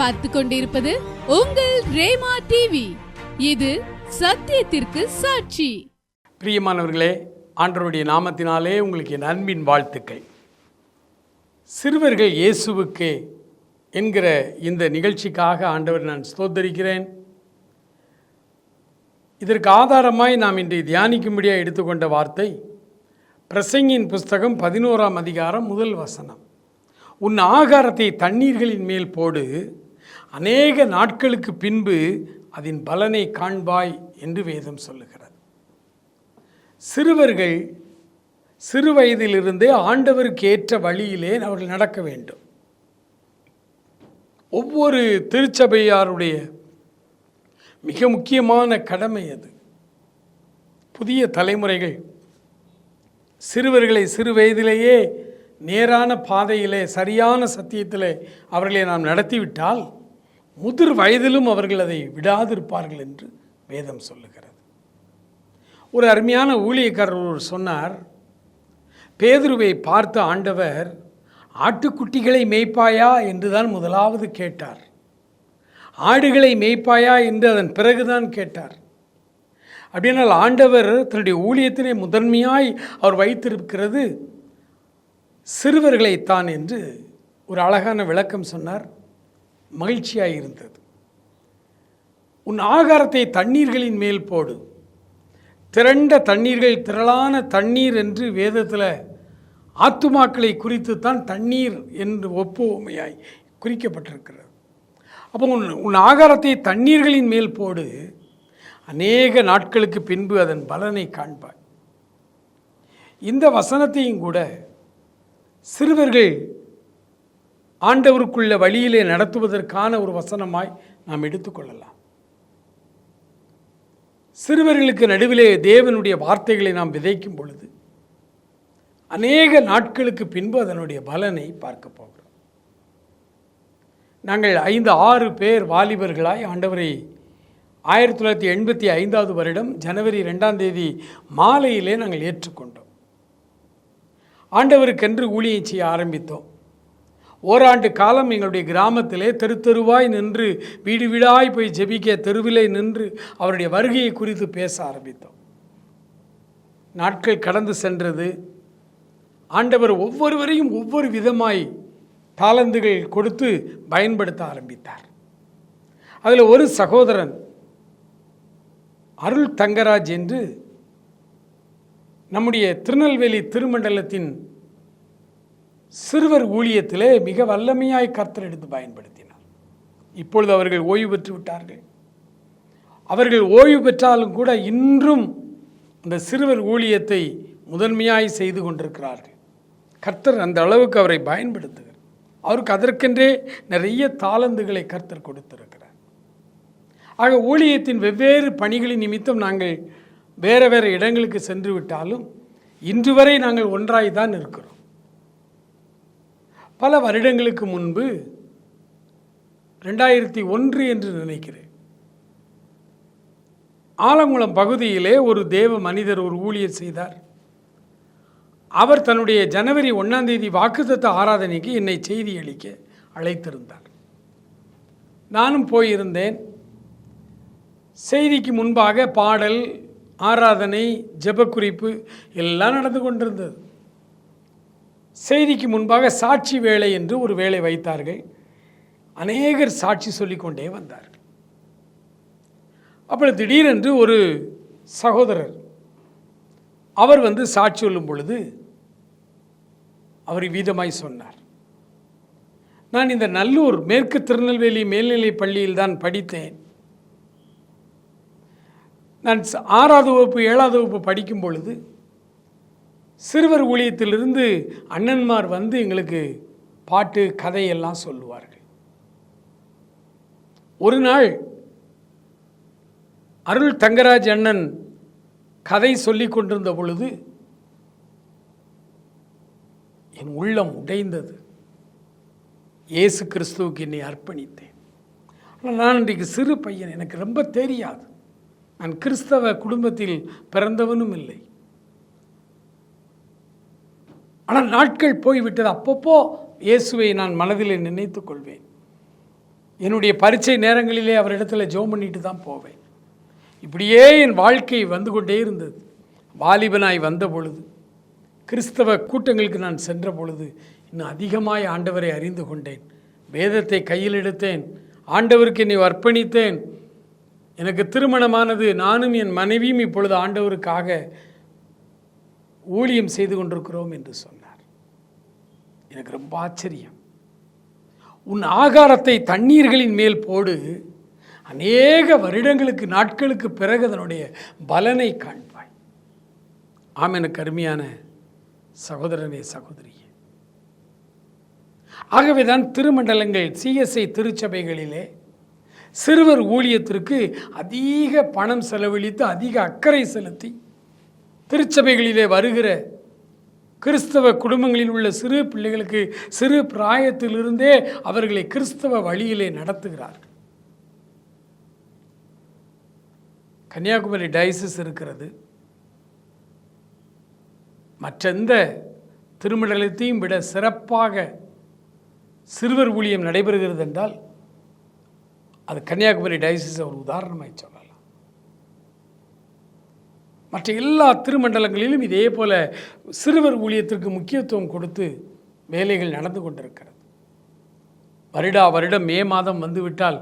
பார்த்து கொண்டிருப்பது உங்கள் ரேமா டிவி இது சத்தியத்திற்கு சாட்சி. பிரியமானவர்களே ஆண்டவருடைய நாமத்தினாலே உங்களுக்கு என் அன்பின் வாழ்த்துக்கள். சிறுவர்கள் இயேசுவுக்கு என்கிற இந்த நிகழ்ச்சிக்காக ஆண்டவர் நான் ஸ்தோத்தரிக்கிறேன். இதற்கு ஆதாரமாய் நாம் இன்று தியானிக்கும்படியாக எடுத்துக்கொண்ட வார்த்தை பிரசங்கின் புஸ்தகம் பதினோராம் அதிகாரம் முதல் வசனம். உன் ஆகாரத்தை தண்ணீர்களின் மேல் போடு அநேக நாட்களுக்கு பின்பு அதன் பலனை காண்பாய் என்று வேதம் சொல்லுகிறது. சிறுவர்கள் சிறு வயதிலிருந்தே ஆண்டவருக்கு ஏற்ற வழியிலே அவர்கள் நடக்க வேண்டும். ஒவ்வொரு திருச்சபையாருடைய மிக முக்கியமான கடமை அது. புதிய தலைமுறைகள் சிறுவர்களை சிறு வயதிலேயே நேரான பாதையிலே சரியான சத்தியத்திலே அவர்களை நாம் நடத்திவிட்டால் முதிர் வயதிலும் அவர்கள் அதை விடாதிருப்பார்கள் என்று வேதம் சொல்லுகிறது. ஒரு அருமையான ஊழியக்காரர் ஒருவர் சொன்னார் பேதுருவை பார்த்த ஆண்டவர் ஆட்டுக்குட்டிகளை மேய்ப்பாயா? என்றுதான் முதலாவது கேட்டார். ஆடுகளை மேய்ப்பாயா? என்று அதன் பிறகுதான் கேட்டார். அப்படின்னால் ஆண்டவர் தன்னுடைய ஊழியத்தினை முதன்மையாய் அவர் வைத்திருக்கிறது சிறுவர்களைத்தான் என்று ஒரு அழகான விளக்கம் சொன்னார். மகிழ்ச்சியாக இருந்தது. உன் ஆகாரத்தை தண்ணீர்களின் மேல் போடு. திரண்ட தண்ணீர்கள் திரளான தண்ணீர் என்று வேதத்தில் ஆத்துமாக்களை குறித்து தான் தண்ணீர் என்று ஒப்புமையாய் குறிக்கப்பட்டிருக்கிறது. அப்போ உன் உன் ஆகாரத்தை தண்ணீர்களின் மேல் போடு. அநேக நாட்களுக்கு பின்பு அதன் பலனை காண்பாய். இந்த வசனத்தையும் கூட சிறுவர்கள் ஆண்டவருக்குள்ள வழியிலே நடத்துவதற்கான ஒரு வசனமாய் நாம் எடுத்துக்கொள்ளலாம். சிறுவர்களுக்கு நடுவிலே தேவனுடைய வார்த்தைகளை நாம் விதைக்கும் பொழுது அநேக நாட்களுக்கு பின்பு அதனுடைய பலனை பார்க்க போகிறோம். நாங்கள் ஐந்து ஆறு பேர் வாலிபர்களாய் ஆண்டவரை ஆயிரத்தி தொள்ளாயிரத்தி எண்பத்தி ஐந்தாவது வருடம் ஜனவரி ரெண்டாம் தேதி மாலையிலே நாங்கள் ஏற்றுக்கொண்டோம். ஆண்டவருக்கென்று ஊழியை செய்ய ஆரம்பித்தோம். ஓராண்டு காலம் எங்களுடைய கிராமத்திலே தெரு தெருவாய் நின்று வீடு வீடாய் போய் ஜெபிக்க தெருவிலே நின்று அவருடைய வருகையை குறித்து பேச ஆரம்பித்தோம். நாட்கள் கடந்து சென்றது. ஆண்டவர் ஒவ்வொருவரையும் ஒவ்வொரு விதமாய் தாளந்துகள் கொடுத்து பயன்படுத்த ஆரம்பித்தார். அதில் ஒரு சகோதரன் அருள் தங்கராஜ் என்று நம்முடைய திருநெல்வேலி திருமண்டலத்தின் சிறுவர் ஊழியத்திலே மிக வல்லமையாய் கர்த்தர் எடுத்து பயன்படுத்தினார். இப்பொழுது அவர்கள் ஓய்வு பெற்று விட்டார்கள். அவர்கள் ஓய்வு பெற்றாலும் கூட இன்றும் அந்த சிறுவர் ஊழியத்தை முதன்மையாய் செய்து கொண்டிருக்கிறார்கள். கர்த்தர் அந்த அளவுக்கு அவரை பயன்படுத்துகிறார். அவருக்கு அதற்கென்றே நிறைய தாளந்துகளை கர்த்தர் கொடுத்திருக்கிறார். ஆக ஊழியத்தின் வெவ்வேறு பணிகளின் நிமித்தம் நாங்கள் வேறு வேறு இடங்களுக்கு சென்று விட்டாலும் இன்று வரை நாங்கள் ஒன்றாய் தான் இருக்கிறோம். பல வருடங்களுக்கு முன்பு ரெண்டாயிரத்தி ஒன்று என்று நினைக்கிறேன். ஆலங்குளம் பகுதியிலே ஒரு தேவ மனிதர் ஒரு ஊழியர் செய்தார். அவர் தன்னுடைய ஜனவரி ஒன்றாம் தேதி வாக்குத்தத்த ஆராதனைக்கு என்னை செய்தி அளிக்க அழைத்திருந்தார். நானும் போயிருந்தேன். செய்திக்கு முன்பாக பாடல் ஆராதனை ஜெபக்குறிப்பு எல்லாம் நடந்து கொண்டிருந்தது. செய்திக்கு முன்பாக சாட்சி வேலை என்று ஒரு வேலை வைத்தார்கள். அநேகர் சாட்சி சொல்லிக்கொண்டே வந்தார்கள். அப்பொழுது திடீரென்று ஒரு சகோதரர் அவர் வந்து சாட்சி சொல்லும் பொழுது அவர் வீதமாய் சொன்னார். நான் இந்த நல்லூர் மேற்கு திருநெல்வேலி மேல்நிலை பள்ளியில் தான் படித்தேன். நான் ஆறாவது வகுப்பு ஏழாவது வகுப்பு படிக்கும் பொழுது சிறுவர் ஊழியத்திலிருந்து அண்ணன்மார் வந்து எங்களுக்கு பாட்டு கதையெல்லாம் சொல்லுவார்கள். ஒரு நாள் அருள் தங்கராஜ் அண்ணன் கதை சொல்லி கொண்டிருந்த பொழுது என் உள்ளம் உடைந்தது. இயேசு கிறிஸ்துவுக்கு என்னை அர்ப்பணித்தேன். ஆனால் நான் இன்றைக்கு சிறு பையன் எனக்கு ரொம்ப தெரியாது. நான் கிறிஸ்தவ குடும்பத்தில் பிறந்தவனும் இல்லை. ஆனால் நாட்கள் போய்விட்டது. அப்பப்போ இயேசுவை நான் மனதில் நினைத்து கொள்வேன். என்னுடைய பரீட்சை நேரங்களிலே அவரிடத்தில் ஜோம் பண்ணிட்டு தான் போவேன். இப்படியே என் வாழ்க்கை வந்து கொண்டே இருந்தது. வாலிபனாய் வந்த பொழுது கிறிஸ்தவ கூட்டங்களுக்கு நான் சென்ற பொழுது இன்னும் அதிகமாய் ஆண்டவரை அறிந்து கொண்டேன். வேதத்தை கையில் எடுத்தேன். ஆண்டவருக்கு என்னை அர்ப்பணித்தேன். எனக்கு திருமணமானது நானும் என் மனைவியும் இப்பொழுது ஆண்டவருக்காக ஊழியம் செய்து கொண்டிருக்கிறோம் என்று சொன்னார். எனக்கு ரொம்ப ஆச்சரியம். உன் ஆகாரத்தை தண்ணீர்களின் மேல் போடு. அநேக வருடங்களுக்கு நாட்களுக்கு பிறகு அதனுடைய பலனை காண்பாய். ஆம் எனக்கு அருமையான சகோதரனே சகோதரியே. ஆகவேதான் திருமண்டலங்கள் சிஎஸ்ஐ திருச்சபைகளிலே சிறுவர் ஊழியத்திற்கு அதிக பணம் செலவழித்து அதிக அக்கறை செலுத்தி திருச்சபைகளிலே வருகிற கிறிஸ்தவ குடும்பங்களில் உள்ள சிறு பிள்ளைகளுக்கு சிறு பிராயத்திலிருந்தே அவர்களை கிறிஸ்தவ வழியிலே நடத்துகிறார்கள். கன்னியாகுமரி டயசிஸ் இருக்கிறது. மற்றெந்த திருமண்டலத்தையும் விட சிறப்பாக சிறுவர் ஊழியம் நடைபெறுகிறது என்றால் அது கன்னியாகுமரி டயசிஸ் ஒரு உதாரணமாக சொல்லலாம் மற்ற எல்லா திருமண்டலங்களிலும் இதே போல் சிறுவர் ஊழியத்திற்கு முக்கியத்துவம் கொடுத்து வேலைகள் நடந்து கொண்டிருக்கிறது. வருடா வருடம் மே மாதம் வந்துவிட்டால்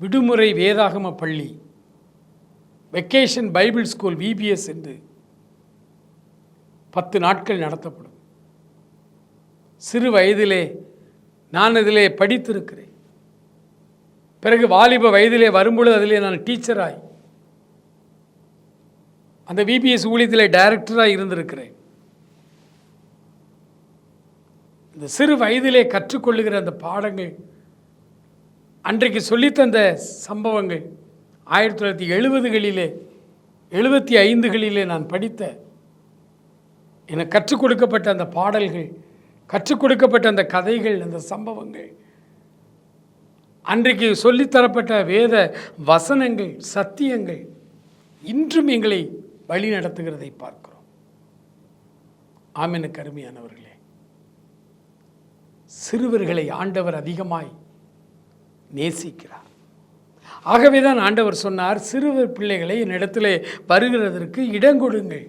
விடுமுறை வேதாகம பள்ளி வெக்கேஷன் பைபிள் ஸ்கூல் விபிஎஸ் என்று பத்து நாட்கள் நடத்தப்படும். சிறு வயதிலே நான் இதிலே படித்திருக்கிறேன். பிறகு வாலிப வயதிலே வரும்பொழுது அதிலே நான் டீச்சராய் அந்த விபிஎஸ் ஊழியத்தில் டைரக்டராக இருந்திருக்கிறேன். இந்த சிறு வயதிலே கற்றுக்கொள்ளுகிற அந்த பாடங்கள் அன்றைக்கு சொல்லித்தந்த சம்பவங்கள் ஆயிரத்தி தொள்ளாயிரத்தி எழுபதுகளிலே எழுபத்தி ஐந்துகளிலே நான் படித்த எனக்கு கற்றுக் கொடுக்கப்பட்ட அந்த பாடல்கள் கற்றுக் கொடுக்கப்பட்ட அந்த கதைகள் அந்த சம்பவங்கள் அன்றைக்கு சொல்லித்தரப்பட்ட வேத வசனங்கள் சத்தியங்கள் இன்றும் எங்களை வழி நடத்துகிறதை பார்க்கிறோம். ஆமென கருமையானவர்களே சிறுவர்களை ஆண்டவர் அதிகமாய் நேசிக்கிறார். ஆகவே தான் ஆண்டவர் சொன்னார் சிறுவர் பிள்ளைகளை என்னிடத்தில் வருகிறதற்கு இடங்கொடுங்கள்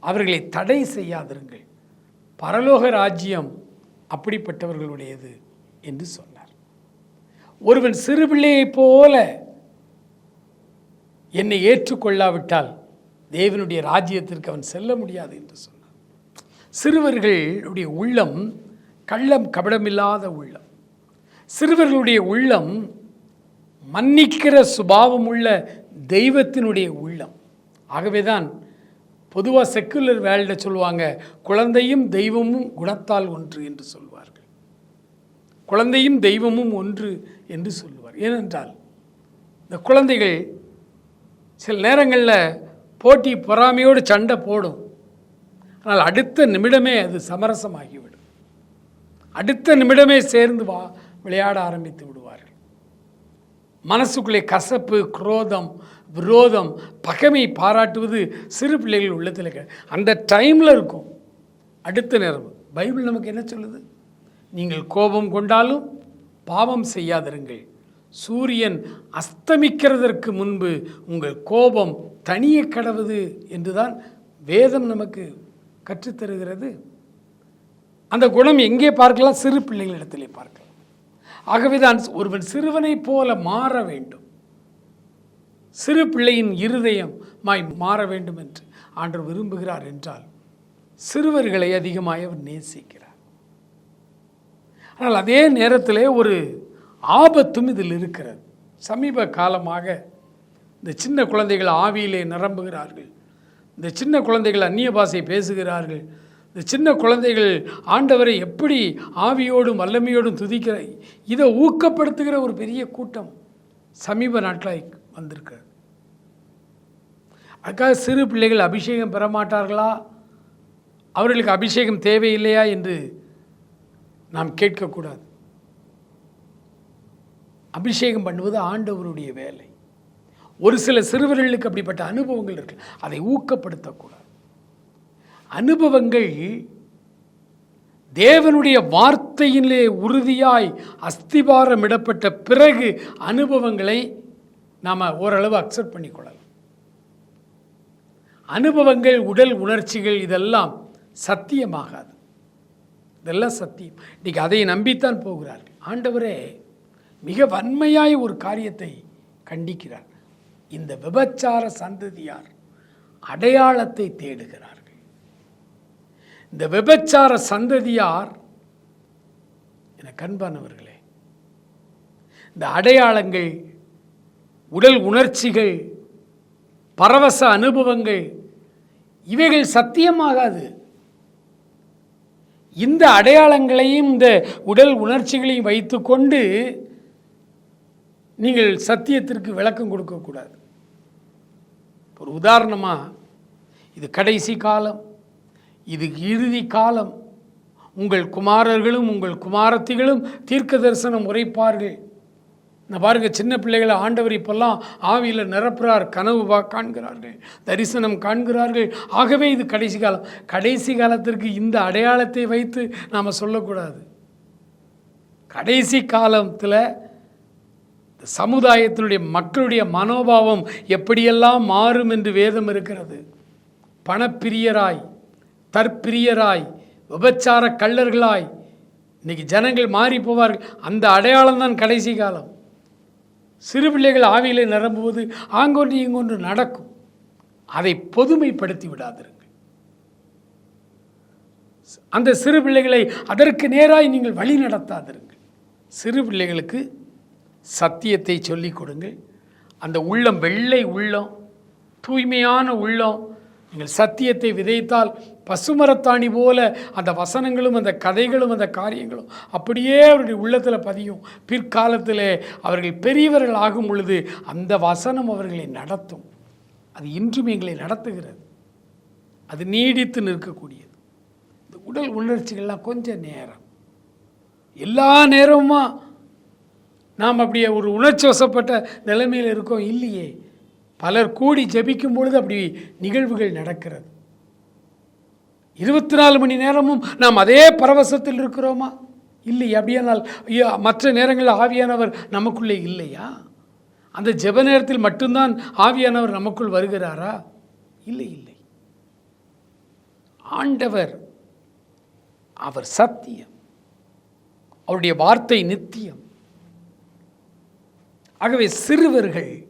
அவர்களை தடை செய்யாதிருங்கள். பரலோக ராஜ்யம் அப்படிப்பட்டவர்களுடையது என்று சொன்னார். ஒருவன் சிறு பிள்ளையைப் போல என்னை ஏற்றுக்கொள்ளாவிட்டால் தேவனுடைய ராஜ்யத்திற்கு அவன் செல்ல முடியாது என்று சொன்னான். சிறுவர்களுடைய உள்ளம் கள்ளம் கபடமில்லாத உள்ளம். சிறுவர்களுடைய உள்ளம் மன்னிக்கிற சுபாவம் உள்ள தெய்வத்தினுடைய உள்ளம். ஆகவேதான் பொதுவாக செக்குலர் வேல்ட சொல்லுவாங்க குழந்தையும் தெய்வமும் குணத்தால் ஒன்று என்று சொல்வார்கள். குழந்தையும் தெய்வமும் ஒன்று என்று சொல்லுவார். ஏனென்றால் இந்த குழந்தைகள் சில நேரங்களில் போட்டி பொறாமையோடு சண்டை போடும். ஆனால் அடுத்த நிமிடமே அது சமரசமாகிவிடும். அடுத்த நிமிடமே சேர்ந்து வா விளையாட ஆரம்பித்து விடுவார்கள். மனசுக்குள்ளே கசப்பு குரோதம் விரோதம் பகைமை பாராட்டுவது சிறு பிள்ளைகள் உள்ளத்தில் அந்த டைமில் இருக்கும். அடுத்த நேரம் பைபிள் நமக்கு என்ன சொல்லுது? நீங்கள் கோபம் கொண்டாலும் பாவம் செய்யாதிருங்கள். சூரியன் அஸ்தமிக்கிறதற்கு முன்பு உங்கள் கோபம் தனிய கடவுது என்றுதான் வேதம் நமக்கு கற்றுத்தருகிறது. அந்த குணம் எங்கே பார்க்கலாம்? சிறு பிள்ளைகளிடத்திலே பார்க்கலாம். ஆகவே தான் ஒருவன் சிறுவனைப் போல மாற வேண்டும். சிறு பிள்ளையின் இருதயம் மாய் மாற வேண்டும் என்று ஆண்டவர் விரும்புகிறார் என்றால் சிறுவர்களை அதிகமாய் அவர் நேசிக்கிறார். ஆனால் அதே நேரத்தில் ஒரு ஆபத்தும் இதில் இருக்கிறது. சமீப காலமாக இந்த சின்ன குழந்தைகள் ஆவியிலே நிரம்புகிறார்கள். இந்த சின்ன குழந்தைகள் அந்நிய பாஷை பேசுகிறார்கள். இந்த சின்ன குழந்தைகள் ஆண்டவரை எப்படி ஆவியோடும் வல்லமையோடும் துதிக்கிற இதை ஊக்கப்படுத்துகிற ஒரு பெரிய கூட்டம் சமீப நாட்களாய் வந்திருக்கிறது. அதுக்காக சிறு பிள்ளைகள் அபிஷேகம் பெற மாட்டார்களா அவர்களுக்கு அபிஷேகம் தேவையில்லையா என்று நாம் கேட்கக்கூடாது. அபிஷேகம் பண்ணுவது ஆண்டவருடைய வேலை. ஒரு சில சிறுவர்களுக்கு அப்படிப்பட்ட அனுபவங்கள் இருக்கு. அதை ஊக்கப்படுத்தக்கூடாது. அனுபவங்கள் தேவனுடைய வார்த்தையிலே உறுதியாய் அஸ்திபாரமிடப்பட்ட பிறகு அனுபவங்களை நாம் ஓரளவு அக்செப்ட் பண்ணிக்கொள்ளலாம். அனுபவங்கள் உடல் உணர்ச்சிகள் இதெல்லாம் சத்தியமாகாது. இதெல்லாம் சத்தியம். இன்றைக்கி அதை நம்பித்தான் போகிறார்கள். ஆண்டவரே மிக வன்மையாய் ஒரு காரியத்தை கண்டிக்கிறார். இந்த விபச்சார சந்ததியார் அடையாளத்தை தேடுகிறார்கள். இந்த விபச்சார சந்ததியார் என கண்பானவர்களே இந்த அடையாளங்கள் உடல் உணர்ச்சிகள் பரவச அனுபவங்கள் இவைகள் சத்தியமாகாது. இந்த அடையாளங்களையும் இந்த உடல் உணர்ச்சிகளையும் வைத்துக்கொண்டு நீங்கள் சத்தியத்திற்கு விளக்கம் கொடுக்கக்கூடாது ஒரு உதாரணமாக இது கடைசி காலம் இது இறுதி காலம். உங்கள் குமாரர்களும் உங்கள் குமாரத்திகளும் தீர்க்க தரிசனம் உரைப்பார்கள். நான் பாருங்க சின்ன பிள்ளைகளை ஆண்டவர் இப்பெல்லாம் ஆவியில் நிரப்புறார் கனவு வா காண்கிறார்கள் தரிசனம் காண்கிறார்கள். ஆகவே இது கடைசி காலம். கடைசி காலத்திற்கு இந்த அடையாளத்தை வைத்து நாம் சொல்லக்கூடாது. கடைசி காலத்தில் சமுதாயத்தினுடைய மக்களுடைய மனோபாவம் எப்படியெல்லாம் மாறும் என்று வேதம் இருக்கிறது? பணப்பிரியராய் தற்பிரியராய் விபச்சார கள்ளர்களாய் இன்னைக்கு ஜனங்கள் மாறி போவார்கள். அந்த அடையாளம் தான் கடைசி காலம். சிறு பிள்ளைகள் ஆவியிலே நிரம்புவது ஆங்கொன்று இங்கொன்று நடக்கும். அதை பொதுமைப்படுத்தி விடாதிருங்கள். அந்த சிறு பிள்ளைகளை அதற்கு நேராய் நீங்கள் வழி நடத்தாதிருங்கள். சிறு பிள்ளைகளுக்கு சத்தியத்தை சொல்லிக் கொடுங்கள். அந்த உள்ளம் வெள்ளை உள்ளம் தூய்மையான உள்ளம். நீங்கள் சத்தியத்தை விதைத்தால் பசுமரத்தாணி போல அந்த வசனங்களும் அந்த கதைகளும் அந்த காரியங்களும் அப்படியே அவருடைய உள்ளத்தில் பதியும். பிற்காலத்தில் அவர்கள் பெரியவர்கள் ஆகும் பொழுது அந்த வசனம் அவர்களை நடத்தும். அது இன்றும் எங்களை நடத்துகிறது. அது நீடித்து நிற்கக்கூடியது. இந்த உடல் உணர்ச்சிகள்லாம் கொஞ்சம் நேரம். எல்லா நேரமும் நாம் அப்படியே ஒரு உணர்ச்சி வசப்பட்ட நிலைமையில் இருக்கோம். இல்லையே. பலர் கூடி ஜபிக்கும் பொழுது அப்படி நிகழ்வுகள் நடக்கிறது. இருபத்தி நாலு மணி நேரமும் நாம் அதே பரவசத்தில் இருக்கிறோமா? இல்லை அப்படியானால் ஐயா, மற்ற நேரங்களில் ஆவியானவர் நமக்குள்ளே இல்லையா? அந்த ஜெப நேரத்தில் மட்டும்தான் ஆவியானவர் நமக்குள் வருகிறாரா? இல்லை இல்லை. ஆண்டவர் அவர் சத்தியம். அவருடைய வார்த்தை நித்தியம். ஆகவே சிறுவர்கள்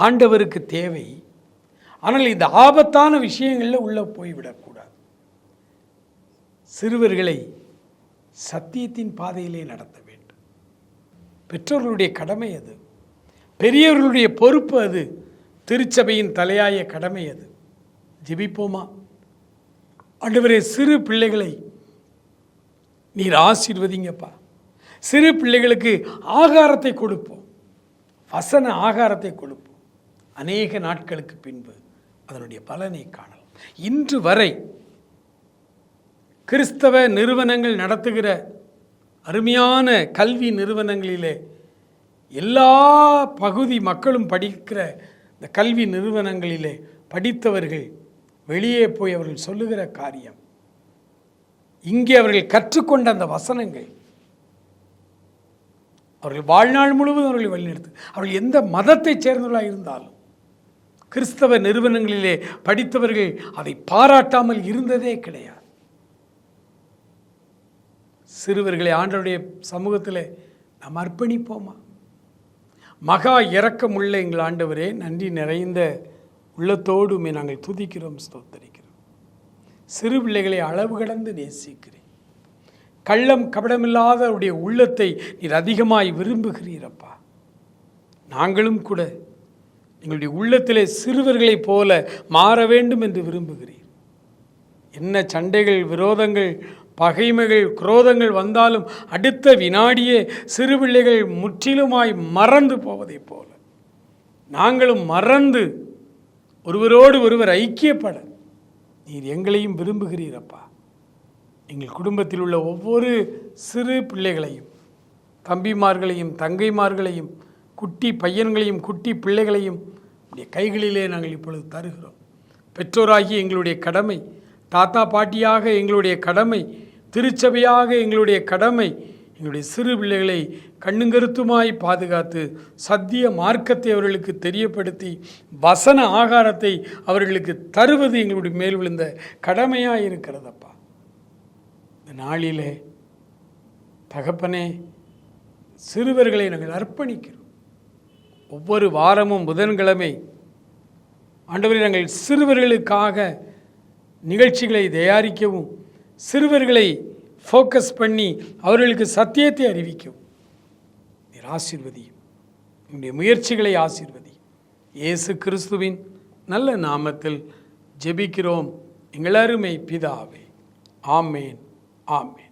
ஆண்டவருக்கு தேவை. ஆனால் இந்த ஆபத்தான விஷயங்களில் உள்ளே போய்விடக்கூடாது. சிறுவர்களை சத்தியத்தின் பாதையிலே நடத்த வேண்டும். பெற்றோர்களுடைய கடமை அது. பெரியவர்களுடைய பொறுப்பு அது. திருச்சபையின் தலையாய கடமை அது. ஜெபிப்போமா? ஆண்டவரே சிறு பிள்ளைகளை நீர் ஆசீர்வதிங்கப்பா. சிறு பிள்ளைகளுக்கு ஆகாரத்தை கொடுப்போம். வசன ஆகாரத்தை கொடுப்போம். அநேக நாட்களுக்கு பின்பு அதனுடைய பலனை காணலாம். இன்று வரை கிறிஸ்தவ நிறுவனங்கள் நடத்துகிற அருமையான கல்வி நிறுவனங்களிலே எல்லா பகுதி மக்களும் படிக்கிற இந்த கல்வி நிறுவனங்களிலே படித்தவர்கள் வெளியே போய் அவர்கள் சொல்லுகிற காரியம் இங்கே அவர்கள் கற்றுக்கொண்ட அந்த வசனங்கள் அவர்கள் வாழ்நாள் முழுவதும் அவர்களை வழிநடத்து. அவர்கள் எந்த மதத்தைச் சேர்ந்தவர்களாக இருந்தாலும் கிறிஸ்தவ நிறுவனங்களிலே படித்தவர்கள் அதை பாராட்டாமல் இருந்ததே கிடையாது. சிறுவர்களை ஆண்டவருடைய சமூகத்தில் நாம் அர்ப்பணிப்போமா? மகா இரக்கமுள்ள எங்கள் ஆண்டவரே நன்றி நிறைந்த உள்ளத்தோடுமே நாங்கள் துதிக்கிறோம் ஸ்தோத்தரிக்கிறோம். சிறு பிள்ளைகளை அளவு கடந்து நேசிக்கிறேன். கள்ளம் கபடமில்லாதவருடைய உள்ளத்தை நீர் அதிகமாய் விரும்புகிறீரப்பா. நாங்களும் கூட எங்களுடைய உள்ளத்திலே சிறுவர்களைப் போல மாற வேண்டும் என்று விரும்புகிறீர். என்ன சண்டைகள் விரோதங்கள் பகைமைகள் குரோதங்கள் வந்தாலும் அடுத்த வினாடியே சிறு பிள்ளைகள் முற்றிலுமாய் மறந்து போவதைப் போல. நாங்களும் மறந்து ஒருவரோடு ஒருவர் ஐக்கியப்பட நீர் எங்களையும் விரும்புகிறீரப்பா. எங்கள் குடும்பத்தில் உள்ள ஒவ்வொரு சிறு பிள்ளைகளையும் தம்பிமார்களையும் தங்கைமார்களையும் குட்டி பையன்களையும் குட்டி பிள்ளைகளையும் உடைய கைகளிலே நாங்கள் இப்பொழுது தருகிறோம். பெற்றோராகிய எங்களுடைய கடமை தாத்தா பாட்டியாக எங்களுடைய கடமை திருச்சபையாக எங்களுடைய கடமை எங்களுடைய சிறு பிள்ளைகளை கண்ணுங்கருத்துமாய் பாதுகாத்து சத்திய மார்க்கத்தை அவர்களுக்கு தெரியப்படுத்தி வசன ஆகாரத்தை அவர்களுக்கு தருவது எங்களுடைய மேல் விழுந்த கடமையாக இருக்கிறதப்பா இந்த நாளிலே தகப்பனே சிறுவர்களை நாங்கள் அர்ப்பணிக்கிறோம். ஒவ்வொரு வாரமும் புதன்கிழமை ஆண்டவரை நாங்கள் சிறுவர்களுக்காக நிகழ்ச்சிகளை தயாரிக்கவும் சிறுவர்களை ஃபோக்கஸ் பண்ணி அவர்களுக்கு சத்தியத்தை அறிவிக்கவும். நீர் ஆசீர்வதியும். உங்களுடைய முயற்சிகளை ஆசீர்வதியும். இயேசு கிறிஸ்துவின் நல்ல நாமத்தில் ஜெபிக்கிறோம். எங்களருமை பிதாவே. ஆமேன். ஆமேன்